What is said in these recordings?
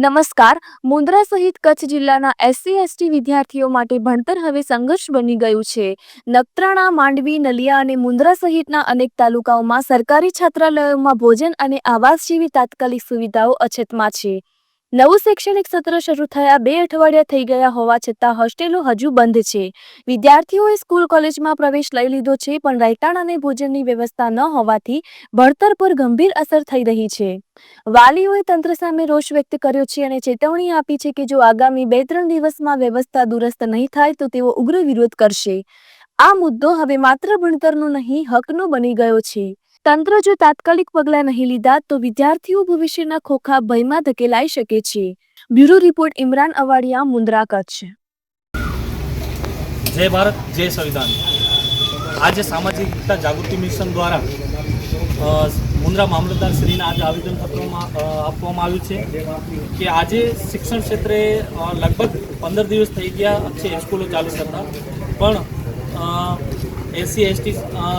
નમસ્કાર. મુન્દ્રા સહિત કચ્છ જિલ્લાના એસસી એસટી વિદ્યાર્થીઓ માટે ભણતર હવે સંઘર્ષ બની ગયું છે. નખત્રાણા, માંડવી, નલિયા અને મુન્દ્રા સહિતના અનેક તાલુકાઓમાં સરકારી છાત્રાલયોમાં ભોજન અને આવાસ જેવી તાત્કાલિક સુવિધાઓ અછતમાં છે. નવું શૈક્ષણિક સત્ર શરૂ થયા બે અઠવાડિયા થઈ ગયા હોવા છતાં હોસ્ટેલો હજુ બંધ છે. વિદ્યાર્થીઓએ સ્કૂલ કોલેજમાં પ્રવેશ લઈ લીધો છે, પણ રહેઠાણ અને ભોજનની વ્યવસ્થા ન હોવાથી ભણતર પર ગંભીર અસર થઈ રહી છે. વાલીઓએ તંત્ર સામે રોષ વ્યક્ત કર્યો છે અને ચેતવણી આપી છે કે જો આગામી બે ત્રણ દિવસમાં વ્યવસ્થા દુરસ્ત નહીં થાય તો તેઓ ઉગ્ર વિરોધ કરશે. આ મુદ્દો હવે માત્ર ભણતરનો નહીં, હકનો બની ગયો છે. તંત્ર જો તાત્કાલિક પગલાં નહીં લીધા, તો વિદ્યાર્થીઓ ભવિષ્યના ખોખા ભયમાં ધકેલાઈ શકે છે. Bureau report, Imran Awadiya, Mundra, Kutch. જય ભારત, જય સંવિધાન. આજે સામાજિકતા જાગૃતિ મિશન દ્વારા મુન્દ્રા મામલતદાર શ્રીને આજે આવેદનપત્રમાં આપવામાં આવ્યું છે કે આજે શિક્ષણ ક્ષેત્રે લગભગ પંદર દિવસ થઈ ગયા છે, સ્કૂલો ચાલુ કરતા પણ એસસી, એસટી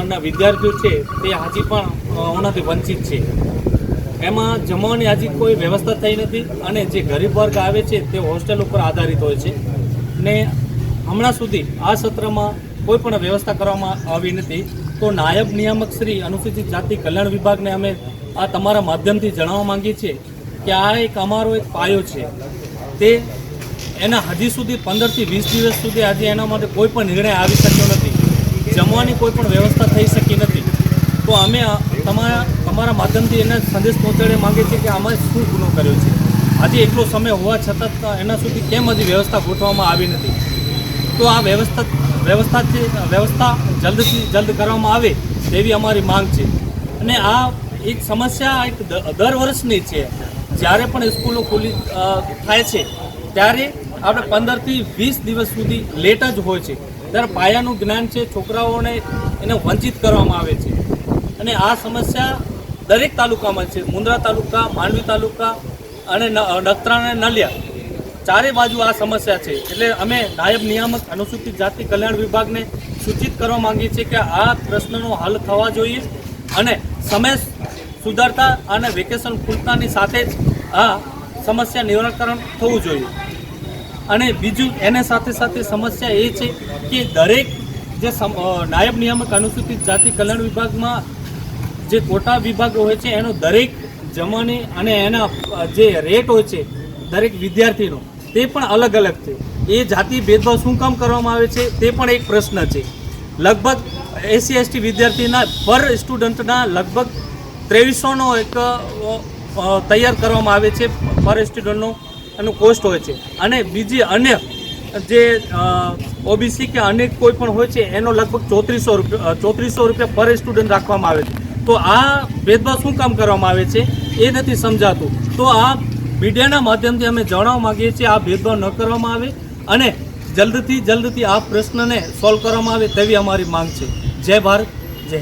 ના વિદ્યાર્થીઓ છે, તે હજી પણ ઓનાથી વંચિત છે. એમાં જમવાની હજી કોઈ વ્યવસ્થા થઈ નથી અને જે ગરીબ વર્ગ આવે છે, તે હોસ્ટેલ ઉપર આધારિત હોય છે. ને હમણાં સુધી આ સત્રમાં કોઈ પણ વ્યવસ્થા કરવામાં આવી નથી. તો નાયબ નિયામક શ્રી અનુસૂચિત જાતિ કલ્યાણ વિભાગને અમે આ તમારા માધ્યમથી જણાવવા માંગીએ છીએ કે આ એક અમારો એક પાયો છે. તે એના હજી સુધી પંદરથી વીસ દિવસ સુધી આજે એના માટે કોઈ પણ નિર્ણય આવી શક્યો નથી. જમવાની કોઈ પણ વ્યવસ્થા થઈ શકી નથી. તો અમે તમારા તમારા માધ્યમથી એને સંદેશ પહોંચાડે માંગીએ છીએ કે આમાં શું ગુનો કર્યો છે. આજે એટલો સમય હોવા છતાં એના સુધી કેમ હજી વ્યવસ્થા ગોઠવવામાં આવી નથી. તો આ વ્યવસ્થા વ્યવસ્થા છે વ્યવસ્થા જલ્દથી જલ્દ કરવામાં આવે તેવી અમારી માંગ છે. અને આ એક સમસ્યા એક દર વર્ષની છે. જ્યારે પણ સ્કૂલો ખુલ્લી થાય છે, ત્યારે આપણે પંદરથી વીસ દિવસ સુધી લેટ જ હોય છે. ત્યારે પાયાનું જ્ઞાન છે, છોકરાઓને એને વંચિત કરવામાં આવે છે. અને આ સમસ્યા દરેક તાલુકામાં છે. મુન્દ્રા તાલુકા, માંડવી તાલુકા અને નખત્રાણા અને નલિયા ચારે બાજુ આ સમસ્યા છે. એટલે અમે નાયબ નિયામક અનુસૂચિત જાતિ કલ્યાણ વિભાગને સૂચિત કરવા માંગીએ છીએ કે આ પ્રશ્નનો હલ થવા જોઈએ અને સમય સુધારતા અને વેકેશન ખુલતાની સાથે જ આ સમસ્યા નિરાકરણ થવું જોઈએ. અને બીજું એને સાથે સાથે સમસ્યા એ છે કે દરેક જે નાયબ નિયામક અનુસૂચિત જાતિ કલ્યાણ વિભાગમાં જે કોટા વિભાગ હોય છે, એનો દરેક જમાની અને એના જે રેટ હોય છે, દરેક વિદ્યાર્થીનો, તે પણ અલગ અલગ છે. એ જાતિ ભેદભાવ શું કામ કરવામાં આવે છે, તે પણ એક પ્રશ્ન છે. લગભગ એસસી એસટી વિદ્યાર્થીના પર સ્ટુડન્ટના લગભગ ત્રેવીસોનો એક તૈયાર કરવામાં આવે છે, પર સ્ટુડન્ટનો. એનું કોસ્ટ હોય છે. અને બીજી અન્ય જે ઓબીસી કે અનેક કોઈ પણ હોય છે, એનો લગભગ ચોત્રીસો રૂપિયા ચોત્રીસો રૂપિયા પર સ્ટુડન્ટ રાખવામાં આવે છે. તો આ ભેદભાવ શું કામ કરવામાં આવે છે, એ નથી સમજાતું. તો આ મીડિયાના માધ્યમથી અમે જણાવવા માંગીએ છીએ, આ ભેદભાવ ન કરવામાં આવે અને જલ્દથી જલ્દથી આ પ્રશ્નને સોલ્વ કરવામાં આવે તેવી અમારી માંગ છે. જય ભારત.